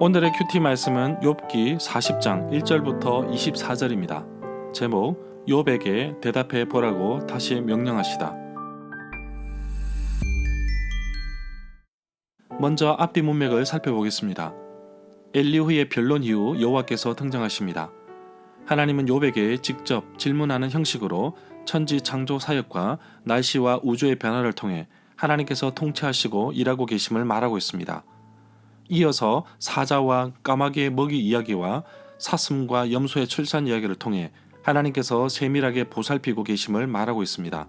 오늘의 큐티 말씀은 욥기 40장 1절부터 24절입니다. 제목 욥에게 대답해 보라고 다시 명령하시다. 먼저 앞뒤 문맥을 살펴보겠습니다. 엘리후의 변론 이후 여호와께서 등장하십니다. 하나님은 욥에게 직접 질문하는 형식으로 천지 창조 사역과 날씨와 우주의 변화를 통해 하나님께서 통치하시고 일하고 계심을 말하고 있습니다. 이어서 사자와 까마귀의 먹이 이야기와 사슴과 염소의 출산 이야기를 통해 하나님께서 세밀하게 보살피고 계심을 말하고 있습니다.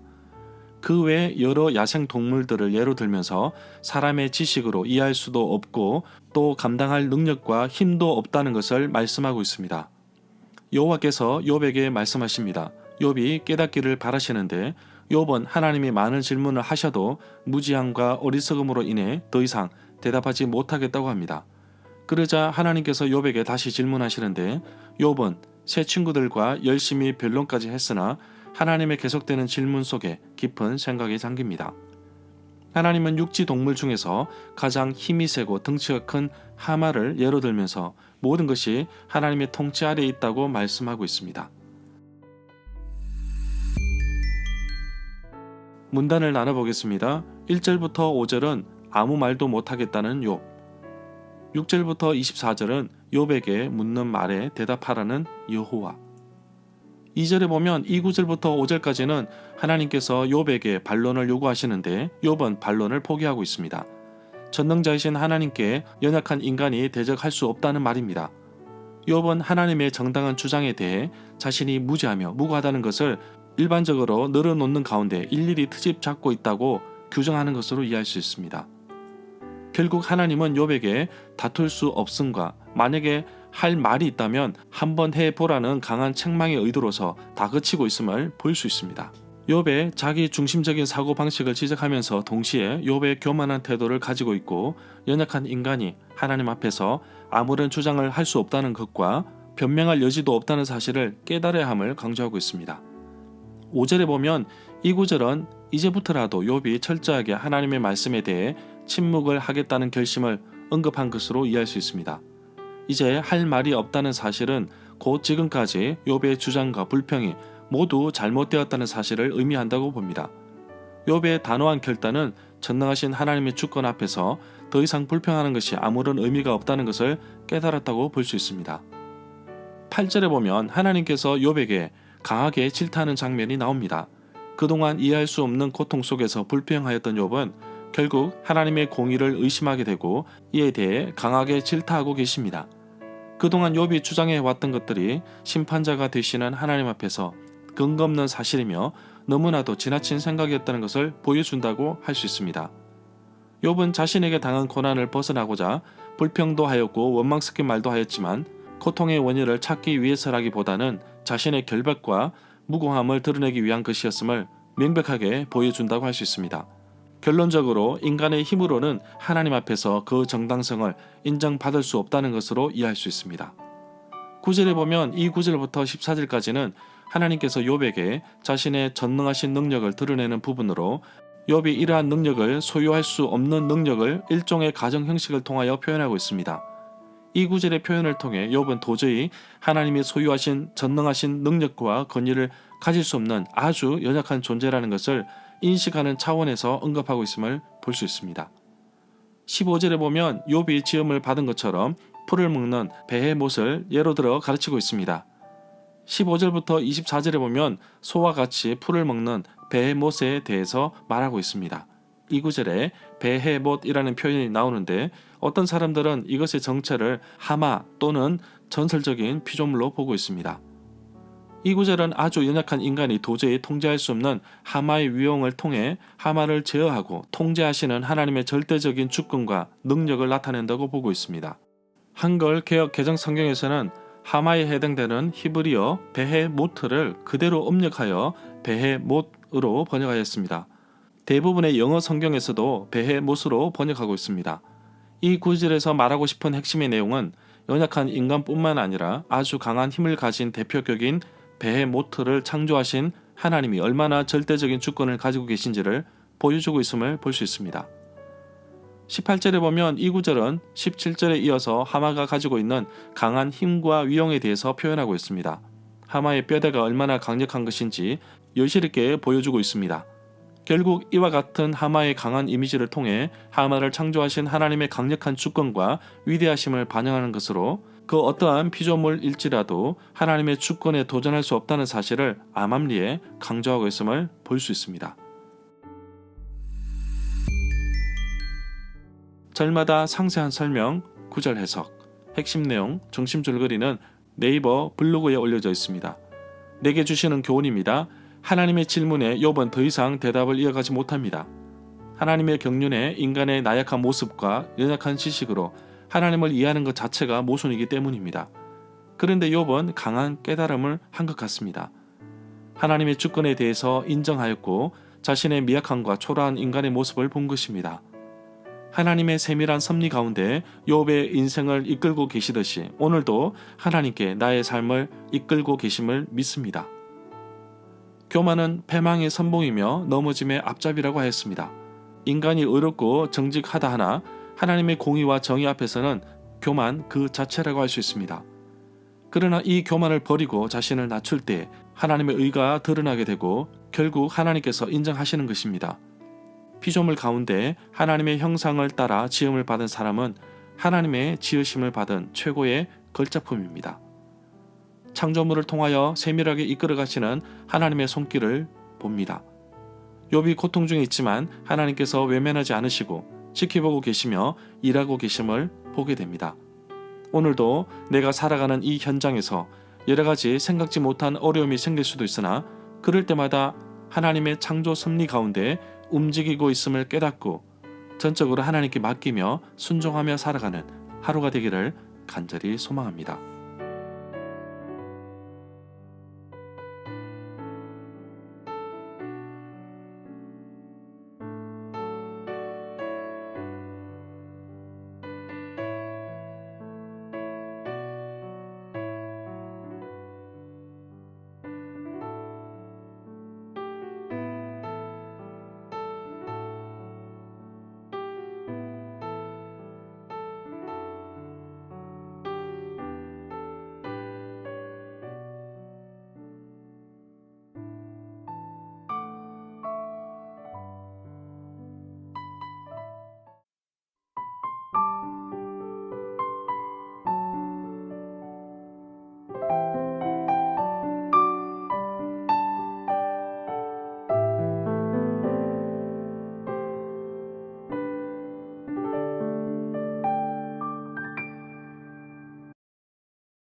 그 외 여러 야생 동물들을 예로 들면서 사람의 지식으로 이해할 수도 없고 또 감당할 능력과 힘도 없다는 것을 말씀하고 있습니다. 여호와께서 욥에게 말씀하십니다. 욥이 깨닫기를 바라시는데 욥은 하나님이 많은 질문을 하셔도 무지함과 어리석음으로 인해 더 이상 대답하지 못하겠다고 합니다. 그러자 하나님께서 욥에게 다시 질문하시는데 욥은 새 친구들과 열심히 변론까지 했으나 하나님의 계속되는 질문 속에 깊은 생각에 잠깁니다. 하나님은 육지 동물 중에서 가장 힘이 세고 덩치가 큰 하마를 예로 들면서 모든 것이 하나님의 통치 아래에 있다고 말씀하고 있습니다. 문단을 나눠보겠습니다. 1절부터 5절은 아무 말도 못하겠다는 욥. 6절부터 24절은 욥에게 묻는 말에 대답하라는 여호와. 2절에 보면 2, 9절부터 5절까지는 하나님께서 욥에게 반론을 요구하시는데 욥은 반론을 포기하고 있습니다. 전능자이신 하나님께 연약한 인간이 대적할 수 없다는 말입니다. 욥은 하나님의 정당한 주장에 대해 자신이 무지하며 무고하다는 것을 일반적으로 늘어놓는 가운데 일일이 트집 잡고 있다고 규정하는 것으로 이해할 수 있습니다. 결국 하나님은 욥에게 다툴 수 없음과 만약에 할 말이 있다면 한번 해보라는 강한 책망의 의도로서 다그치고 있음을 볼 수 있습니다. 욥의 자기 중심적인 사고 방식을 지적하면서 동시에 욥의 교만한 태도를 가지고 있고 연약한 인간이 하나님 앞에서 아무런 주장을 할 수 없다는 것과 변명할 여지도 없다는 사실을 깨달아야 함을 강조하고 있습니다. 5절에 보면 이 구절은 이제부터라도 욥이 철저하게 하나님의 말씀에 대해 침묵을 하겠다는 결심을 언급한 것으로 이해할 수 있습니다. 이제 할 말이 없다는 사실은 곧 지금까지 욥의 주장과 불평이 모두 잘못되었다는 사실을 의미한다고 봅니다. 욥의 단호한 결단은 전능하신 하나님의 주권 앞에서 더 이상 불평하는 것이 아무런 의미가 없다는 것을 깨달았다고 볼 수 있습니다. 8절에 보면 하나님께서 욥에게 강하게 질타하는 장면이 나옵니다. 그동안 이해할 수 없는 고통 속에서 불평하였던 욥은 결국 하나님의 공의를 의심하게 되고 이에 대해 강하게 질타하고 계십니다. 그동안 욥이 주장해 왔던 것들이 심판자가 되시는 하나님 앞에서 근거 없는 사실이며 너무나도 지나친 생각이었다는 것을 보여준다고 할 수 있습니다. 욥은 자신에게 당한 고난을 벗어나고자 불평도 하였고 원망스럽게 말도 하였지만 고통의 원인을 찾기 위해서라기보다는 자신의 결백과 무고함을 드러내기 위한 것이었음을 명백하게 보여준다고 할 수 있습니다. 결론적으로 인간의 힘으로는 하나님 앞에서 그 정당성을 인정받을 수 없다는 것으로 이해할 수 있습니다. 9절에 보면 이 9절부터 14절까지는 하나님께서 욥에게 자신의 전능하신 능력을 드러내는 부분으로 욥이 이러한 능력을 소유할 수 없는 능력을 일종의 가정 형식을 통하여 표현하고 있습니다. 이 구절의 표현을 통해 욥은 도저히 하나님이 소유하신 전능하신 능력과 권위를 가질 수 없는 아주 연약한 존재라는 것을 인식하는 차원에서 언급하고 있음을 볼 수 있습니다. 15절에 보면 욥이 지음을 받은 것처럼 풀을 먹는 배의 못을 예로 들어 가르치고 있습니다. 15절부터 24절에 보면 소와 같이 풀을 먹는 배의 못에 대해서 말하고 있습니다. 이 구절에 배해못이라는 표현이 나오는데 어떤 사람들은 이것의 정체를 하마 또는 전설적인 피조물로 보고 있습니다. 이 구절은 아주 연약한 인간이 도저히 통제할 수 없는 하마의 위용을 통해 하마를 제어하고 통제하시는 하나님의 절대적인 주권과 능력을 나타낸다고 보고 있습니다. 한글 개혁 개정 성경에서는 하마에 해당되는 히브리어 베헤모트를 그대로 음력하여 베헤못으로 번역하였습니다. 대부분의 영어 성경에서도 베헤못으로 번역하고 있습니다. 이 구절에서 말하고 싶은 핵심의 내용은 연약한 인간뿐만 아니라 아주 강한 힘을 가진 대표격인 베헤모트를 창조하신 하나님이 얼마나 절대적인 주권을 가지고 계신지를 보여주고 있음을 볼 수 있습니다. 18절에 보면 이 구절은 17절에 이어서 하마가 가지고 있는 강한 힘과 위용에 대해서 표현하고 있습니다. 하마의 뼈대가 얼마나 강력한 것인지 여실있게 보여주고 있습니다. 결국 이와 같은 하마의 강한 이미지를 통해 하마를 창조하신 하나님의 강력한 주권과 위대하심을 반영하는 것으로 그 어떠한 피조물일지라도 하나님의 주권에 도전할 수 없다는 사실을 암암리에 강조하고 있음을 볼 수 있습니다. 절마다 상세한 설명, 구절 해석, 핵심 내용, 중심 줄거리는 네이버 블로그에 올려져 있습니다. 내게 주시는 교훈입니다. 하나님의 질문에 욥은 더 이상 대답을 이어가지 못합니다. 하나님의 경륜에 인간의 나약한 모습과 연약한 지식으로 하나님을 이해하는 것 자체가 모순이기 때문입니다. 그런데 욥은 강한 깨달음을 한 것 같습니다. 하나님의 주권에 대해서 인정하였고 자신의 미약함과 초라한 인간의 모습을 본 것입니다. 하나님의 세밀한 섭리 가운데 욥의 인생을 이끌고 계시듯이 오늘도 하나님께 나의 삶을 이끌고 계심을 믿습니다. 교만은 패망의 선봉이며 넘어짐의 앞잡이라고 하였습니다. 인간이 의롭고 정직하다 하나 하나님의 공의와 정의 앞에서는 교만 그 자체라고 할 수 있습니다. 그러나 이 교만을 버리고 자신을 낮출 때 하나님의 의가 드러나게 되고 결국 하나님께서 인정하시는 것입니다. 피조물 가운데 하나님의 형상을 따라 지음을 받은 사람은 하나님의 지으심을 받은 최고의 걸작품입니다. 창조물을 통하여 세밀하게 이끌어 가시는 하나님의 손길을 봅니다. 욥이 고통 중에 있지만 하나님께서 외면하지 않으시고 지켜보고 계시며 일하고 계심을 보게 됩니다. 오늘도 내가 살아가는 이 현장에서 여러 가지 생각지 못한 어려움이 생길 수도 있으나 그럴 때마다 하나님의 창조 섭리 가운데 움직이고 있음을 깨닫고 전적으로 하나님께 맡기며 순종하며 살아가는 하루가 되기를 간절히 소망합니다.